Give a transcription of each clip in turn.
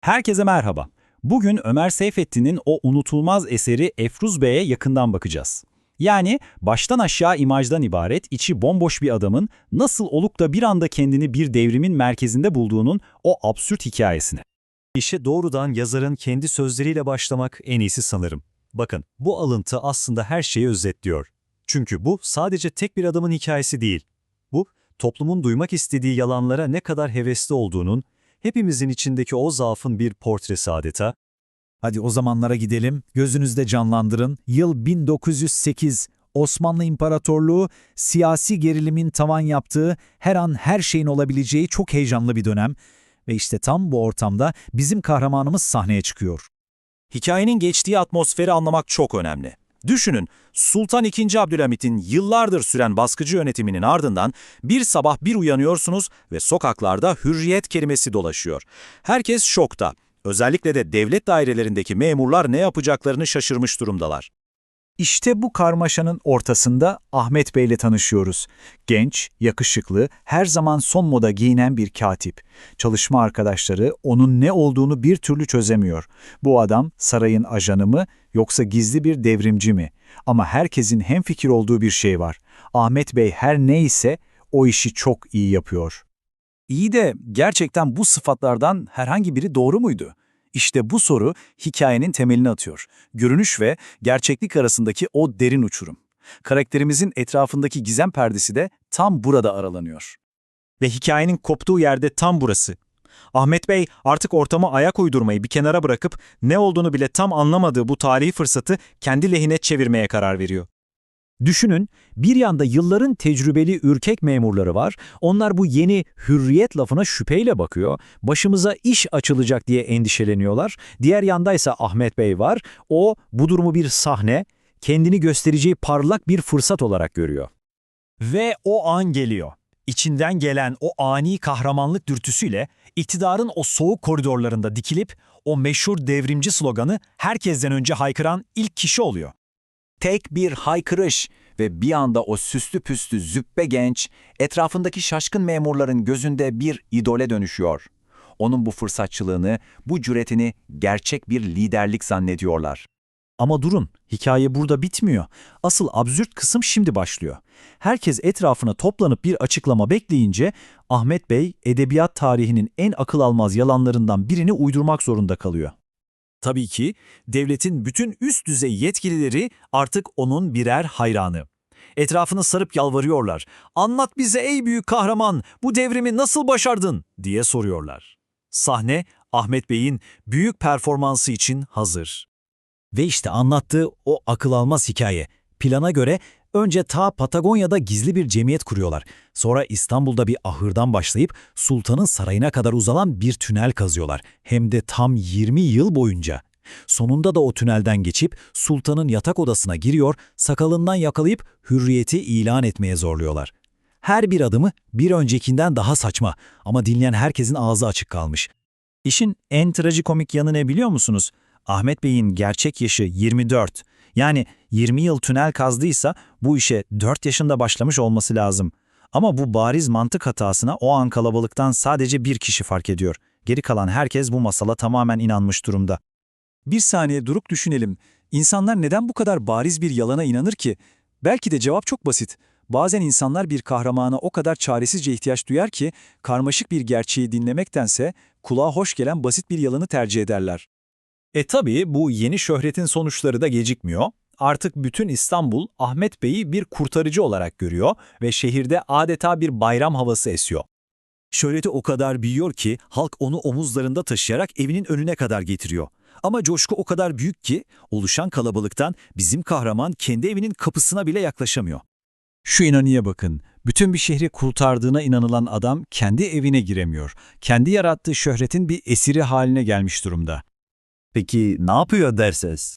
Herkese merhaba. Bugün Ömer Seyfettin'in o unutulmaz eseri Efruz Bey'e yakından bakacağız. Yani baştan aşağı imajdan ibaret, içi bomboş bir adamın nasıl olup da bir anda kendini bir devrimin merkezinde bulduğunun o absürt hikayesine. İşe doğrudan yazarın kendi sözleriyle başlamak en iyisi sanırım. Bakın, bu alıntı aslında her şeyi özetliyor. Çünkü bu sadece tek bir adamın hikayesi değil. Bu, toplumun duymak istediği yalanlara ne kadar hevesli olduğunun, hepimizin içindeki o zaafın bir portresi adeta. Hadi o zamanlara gidelim, gözünüzde canlandırın. Yıl 1908, Osmanlı İmparatorluğu siyasi gerilimin tavan yaptığı, her an her şeyin olabileceği çok heyecanlı bir dönem. Ve işte tam bu ortamda bizim kahramanımız sahneye çıkıyor. Hikayenin geçtiği atmosferi anlamak çok önemli. Düşünün, Sultan II. Abdülhamit'in yıllardır süren baskıcı yönetiminin ardından bir sabah bir uyanıyorsunuz ve sokaklarda hürriyet kelimesi dolaşıyor. Herkes şokta. Özellikle de devlet dairelerindeki memurlar ne yapacaklarını şaşırmış durumdalar. İşte bu karmaşanın ortasında Ahmet Bey'le tanışıyoruz. Genç, yakışıklı, her zaman son moda giyinen bir katip. Çalışma arkadaşları onun ne olduğunu bir türlü çözemiyor. Bu adam sarayın ajanı mı yoksa gizli bir devrimci mi? Ama herkesin hemfikir olduğu bir şey var. Ahmet Bey her neyse o işi çok iyi yapıyor. İyi de gerçekten bu sıfatlardan herhangi biri doğru muydu? İşte bu soru hikayenin temelini atıyor. Görünüş ve gerçeklik arasındaki o derin uçurum. Karakterimizin etrafındaki gizem perdesi de tam burada aralanıyor. Ve hikayenin koptuğu yerde tam burası. Ahmet Bey artık ortama ayak uydurmayı bir kenara bırakıp ne olduğunu bile tam anlamadığı bu tarihi fırsatı kendi lehine çevirmeye karar veriyor. Düşünün, bir yanda yılların tecrübeli ürkek memurları var, onlar bu yeni hürriyet lafına şüpheyle bakıyor, başımıza iş açılacak diye endişeleniyorlar. Diğer yandaysa Ahmet Bey var, o bu durumu bir sahne, kendini göstereceği parlak bir fırsat olarak görüyor. Ve o an geliyor. İçinden gelen o ani kahramanlık dürtüsüyle iktidarın o soğuk koridorlarında dikilip o meşhur devrimci sloganı herkesten önce haykıran ilk kişi oluyor. Tek bir haykırış ve bir anda o süslü püslü züppe genç, etrafındaki şaşkın memurların gözünde bir idole dönüşüyor. Onun bu fırsatçılığını, bu cüretini gerçek bir liderlik zannediyorlar. Ama durun, hikaye burada bitmiyor. Asıl absürt kısım şimdi başlıyor. Herkes etrafına toplanıp bir açıklama bekleyince Ahmet Bey edebiyat tarihinin en akıl almaz yalanlarından birini uydurmak zorunda kalıyor. Tabii ki devletin bütün üst düzey yetkilileri artık onun birer hayranı. Etrafını sarıp yalvarıyorlar. Anlat bize ey büyük kahraman, bu devrimi nasıl başardın diye soruyorlar. Sahne Ahmet Bey'in büyük performansı için hazır. Ve işte anlattığı o akıl almaz hikaye. Plana göre önce ta Patagonya'da gizli bir cemiyet kuruyorlar. Sonra İstanbul'da bir ahırdan başlayıp sultanın sarayına kadar uzanan bir tünel kazıyorlar. Hem de tam 20 yıl boyunca. Sonunda da o tünelden geçip sultanın yatak odasına giriyor, sakalından yakalayıp hürriyeti ilan etmeye zorluyorlar. Her bir adımı bir öncekinden daha saçma ama dinleyen herkesin ağzı açık kalmış. İşin en trajikomik yanı ne biliyor musunuz? Ahmet Bey'in gerçek yaşı 24. Yani 20 yıl tünel kazdıysa bu işe 4 yaşında başlamış olması lazım. Ama bu bariz mantık hatasına o an kalabalıktan sadece bir kişi fark ediyor. Geri kalan herkes bu masala tamamen inanmış durumda. Bir saniye durup düşünelim. İnsanlar neden bu kadar bariz bir yalana inanır ki? Belki de cevap çok basit. Bazen insanlar bir kahramana o kadar çaresizce ihtiyaç duyar ki, karmaşık bir gerçeği dinlemektense kulağa hoş gelen basit bir yalanı tercih ederler. E tabii bu yeni şöhretin sonuçları da gecikmiyor. Artık bütün İstanbul Ahmet Bey'i bir kurtarıcı olarak görüyor ve şehirde adeta bir bayram havası esiyor. Şöhreti o kadar büyüyor ki halk onu omuzlarında taşıyarak evinin önüne kadar getiriyor. Ama coşku o kadar büyük ki oluşan kalabalıktan bizim kahraman kendi evinin kapısına bile yaklaşamıyor. Şu inanıya bakın. Bütün bir şehri kurtardığına inanılan adam kendi evine giremiyor. Kendi yarattığı şöhretin bir esiri haline gelmiş durumda. Peki ne yapıyor derseniz?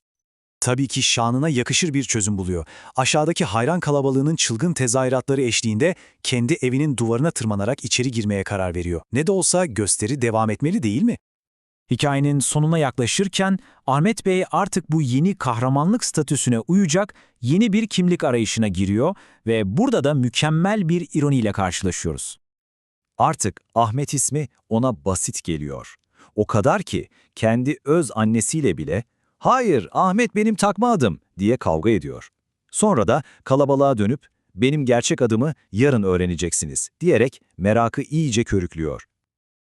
Tabii ki şanına yakışır bir çözüm buluyor. Aşağıdaki hayran kalabalığının çılgın tezahüratları eşliğinde kendi evinin duvarına tırmanarak içeri girmeye karar veriyor. Ne de olsa gösteri devam etmeli değil mi? Hikayenin sonuna yaklaşırken Ahmet Bey artık bu yeni kahramanlık statüsüne uyacak yeni bir kimlik arayışına giriyor ve burada da mükemmel bir ironiyle karşılaşıyoruz. Artık Ahmet ismi ona basit geliyor. O kadar ki kendi öz annesiyle bile ''Hayır, Ahmet benim takma adım'' diye kavga ediyor. Sonra da kalabalığa dönüp ''Benim gerçek adımı yarın öğreneceksiniz'' diyerek merakı iyice körüklüyor.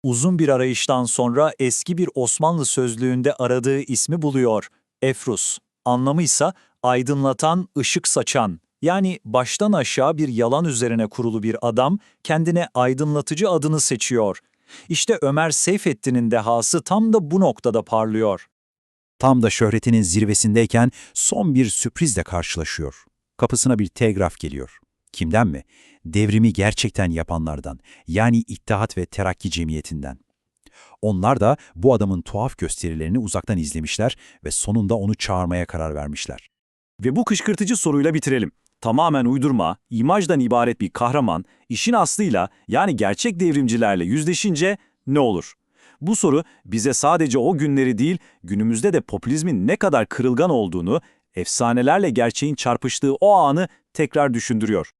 Uzun bir arayıştan sonra eski bir Osmanlı sözlüğünde aradığı ismi buluyor. Efrus. Anlamı ise aydınlatan, ışık saçan. Yani baştan aşağı bir yalan üzerine kurulu bir adam kendine aydınlatıcı adını seçiyor. İşte Ömer Seyfettin'in dehası tam da bu noktada parlıyor. Tam da şöhretinin zirvesindeyken son bir sürprizle karşılaşıyor. Kapısına bir telgraf geliyor. Kimden mi? Devrimi gerçekten yapanlardan, yani İttihat ve Terakki Cemiyeti'nden. Onlar da bu adamın tuhaf gösterilerini uzaktan izlemişler ve sonunda onu çağırmaya karar vermişler. Ve bu kışkırtıcı soruyla bitirelim. Tamamen uydurma, imajdan ibaret bir kahraman, işin aslıyla yani gerçek devrimcilerle yüzleşince ne olur? Bu soru bize sadece o günleri değil, günümüzde de popülizmin ne kadar kırılgan olduğunu, efsanelerle gerçeğin çarpıştığı o anı tekrar düşündürüyor.